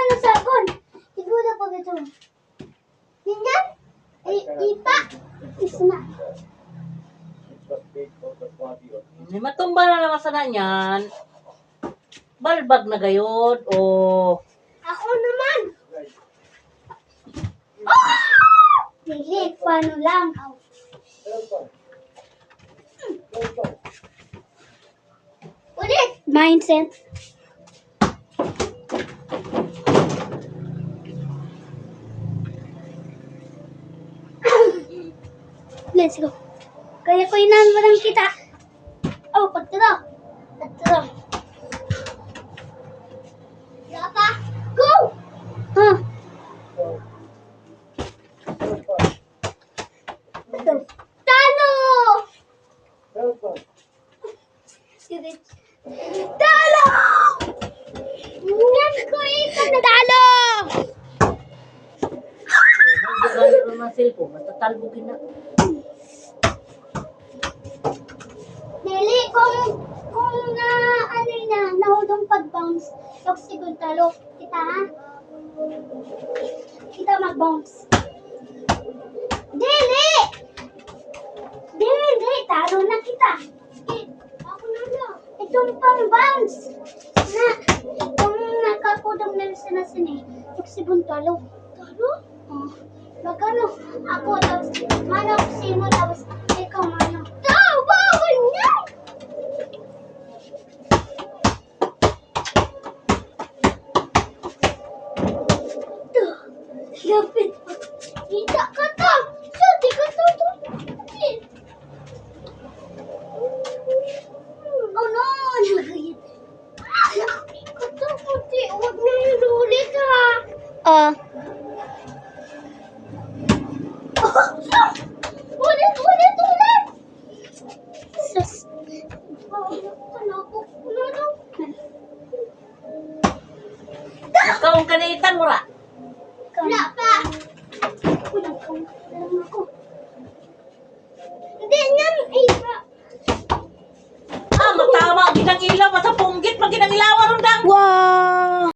ano sabon. Siguro po ito. I- ipa. Na. May matumba na naman sana niyan. Balbag na gayod o Ako naman. Ah! Dili, paano lang. Ulit. Mindset. Let's go. Kaya ko inan mo lang kita. Oh, pagtira. Pagtira. Wala pa. Go! Huh. Talo! Talo! Yan ko ito na. Talo! Nagdagalo na ng cellphone. Basta talbugin na. Dili, kung, kung na, ano na, nahulong pag-bounce, yung sigod talo. Kita ha? Kita mag-bounce. Dili! Dili, talo na kita. Eh, ako na na. Itong pang-bounce. Na, itong nakakudong na sa sini, yung sigod talo. Talo? Oh. Magkano? Ako tapos, manok, simo, Lapit. Tidak ka to. Suti ka to. to. Oh no, nagayit. Ikaw to, puti. Huwag na yung ulit ha. Ah. Ulit, ulit, ulit! Sus. Ano ko? Ano daw? Wala pa. Wala pa. Wala ako. Hindi niyan. Iba. Ah, matama. Ginang ilaw. Basta punggit. Pag ginang ilaw. Arundang. Wow!